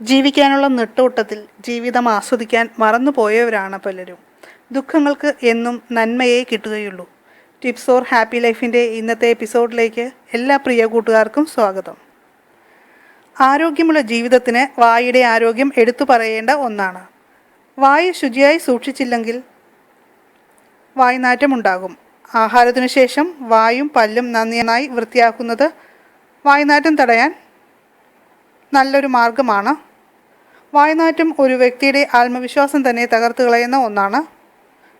ജീവിക്കാനുള്ള നെട്ടോട്ടത്തിൽ ജീവിതം ആസ്വദിക്കാൻ മറന്നുപോയവരാണ് പലരും. ദുഃഖങ്ങൾക്ക് എന്നും നന്മയെ കിട്ടുകയുള്ളൂ. ടിപ്സ് ഓർ ഹാപ്പി ലൈഫിന്റെ ഇന്നത്തെ എപ്പിസോഡിലേക്ക് എല്ലാ പ്രിയ കൂട്ടുകാർക്കും സ്വാഗതം. ആരോഗ്യമുള്ള ജീവിതത്തിന് വായുടെ ആരോഗ്യം എടുത്തു പറയേണ്ട ഒന്നാണ്. വായു ശുചിയായി സൂക്ഷിച്ചില്ലെങ്കിൽ വായുനാറ്റമുണ്ടാകും. ആഹാരത്തിനു ശേഷം വായും പല്ലും നന്നായി വൃത്തിയാക്കുന്നത് വായുനാറ്റം തടയാൻ നല്ലൊരു മാർഗമാണ് വായുനാറ്റം ഒരു വ്യക്തിയുടെ ആത്മവിശ്വാസം തന്നെ തകർത്ത് കളയുന്ന ഒന്നാണ്.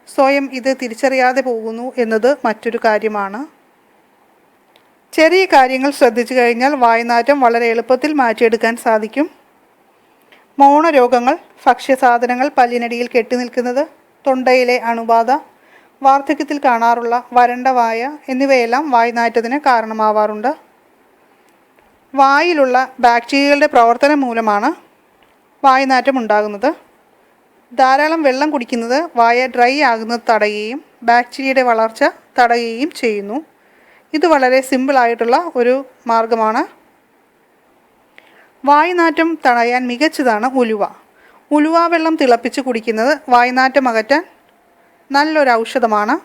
സ്വയം ഇത് തിരിച്ചറിയാതെ പോകുന്നു എന്നത് മറ്റൊരു കാര്യമാണ്. ചെറിയ കാര്യങ്ങൾ ശ്രദ്ധിച്ചു കഴിഞ്ഞാൽ വായനാറ്റം വളരെ എളുപ്പത്തിൽ മാറ്റിയെടുക്കാൻ സാധിക്കും. മൗണരോഗങ്ങൾ ഭക്ഷ്യസാധനങ്ങൾ പല്ലിനടിയിൽ കെട്ടിനിൽക്കുന്നത് തൊണ്ടയിലെ അണുബാധ വാർദ്ധക്യത്തിൽ കാണാറുള്ള വരണ്ട വായ എന്നിവയെല്ലാം വായനാറ്റത്തിന് കാരണമാവാറുണ്ട്. വായിലുള്ള ബാക്ടീരിയകളുടെ പ്രവർത്തനം മൂലമാണ് വായുനാറ്റം ഉണ്ടാകുന്നത് ധാരാളം വെള്ളം കുടിക്കുന്നത് വായ ഡ്രൈ ആകുന്നത് തടയുകയും ബാക്ടീരിയയുടെ വളർച്ച തടയുകയും ചെയ്യുന്നു. ഇത് വളരെ സിമ്പിളായിട്ടുള്ള ഒരു മാർഗമാണ്. വായുനാറ്റം തടയാൻ മികച്ചതാണ് ഉലുവ. ഉലുവ വെള്ളം തിളപ്പിച്ച് കുടിക്കുന്നത് വായുനാറ്റം അകറ്റാൻ നല്ലൊരു ഔഷധമാണ്.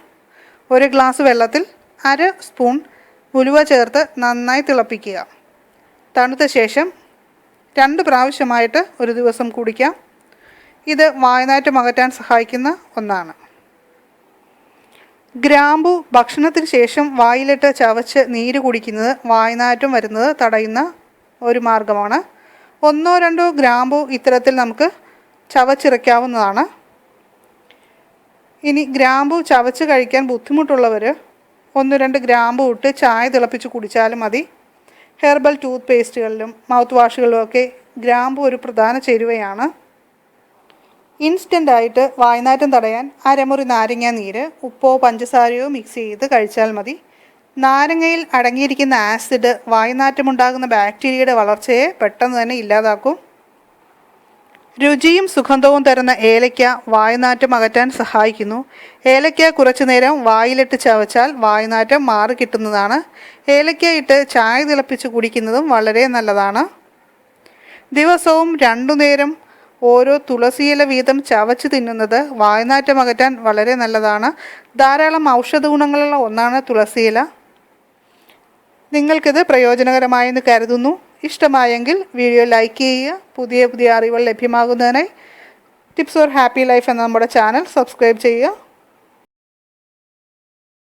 ഒരു ഗ്ലാസ് വെള്ളത്തിൽ അര സ്പൂൺ ഉലുവ ചേർത്ത് നന്നായി തിളപ്പിക്കുക. തണുത്ത ശേഷം രണ്ട് പ്രാവശ്യമായിട്ട് ഒരു ദിവസം കുടിക്കാം. ഇത് വായനാറ്റം അകറ്റാൻ സഹായിക്കുന്ന ഒന്നാണ്. ഗ്രാമ്പു ഭക്ഷണത്തിന് ശേഷം വായിലിട്ട് ചവച്ച് നീര് കുടിക്കുന്നത് വായനാറ്റം വരുന്നത് തടയുന്ന ഒരു മാർഗമാണ്. ഒന്നോ രണ്ടോ ഗ്രാമ്പു ഇത്തരത്തിൽ നമുക്ക് ചവച്ചിറക്കാവുന്നതാണ്. ഇനി ഗ്രാമ്പു ചവച്ച് കഴിക്കാൻ ബുദ്ധിമുട്ടുള്ളവർ ഒന്ന് രണ്ട് ഗ്രാമ്പു ഇട്ട് ചായ തിളപ്പിച്ച് കുടിച്ചാലും മതി. ഹെർബൽ ടൂത്ത് പേസ്റ്റുകളിലും മൗത്ത് വാഷുകളിലും ഒക്കെ ഗ്രാമ്പു ഒരു പ്രധാന ചേരുവയാണ്. ഇൻസ്റ്റന്റ് ആയിട്ട് വായനാറ്റം തടയാൻ അരമുറി നാരങ്ങ നീര് ഉപ്പോ പഞ്ചസാരയോ മിക്സ് ചെയ്ത് കഴിച്ചാൽ മതി. നാരങ്ങയിൽ അടങ്ങിയിരിക്കുന്ന ആസിഡ് വായനാറ്റമുണ്ടാകുന്ന ബാക്ടീരിയയുടെ വളർച്ചയെ പെട്ടെന്ന് തന്നെ ഇല്ലാതാക്കും. രുചിയും സുഗന്ധവും തരുന്ന ഏലയ്ക്ക വായുനാറ്റം അകറ്റാൻ സഹായിക്കുന്നു. ഏലയ്ക്ക കുറച്ചു നേരം വായിലിട്ട് ചവച്ചാൽ വായുനാറ്റം മാറി കിട്ടുന്നതാണ്. ഏലയ്ക്ക ഇട്ട് ചായ തിളപ്പിച്ച് കുടിക്കുന്നതും വളരെ നല്ലതാണ്. ദിവസവും രണ്ടു നേരം ഓരോ തുളസിയില വീതം ചവച്ച് തിന്നുന്നത് വായുനാറ്റം അകറ്റാൻ വളരെ നല്ലതാണ്. ധാരാളം ഔഷധ ഗുണങ്ങളുള്ള ഒന്നാണ് തുളസിയില നിങ്ങൾക്കിത് പ്രയോജനകരമായെന്ന് കരുതുന്നു. ഇഷ്ടമായെങ്കിൽ വീഡിയോ ലൈക്ക് ചെയ്യുക. പുതിയ പുതിയ അറിവുകൾ ലഭ്യമാകുന്നതിനായി ടിപ്സ് ഫോർ ഹാപ്പി ലൈഫ് എന്ന നമ്മുടെ ചാനൽ സബ്സ്ക്രൈബ് ചെയ്യുക.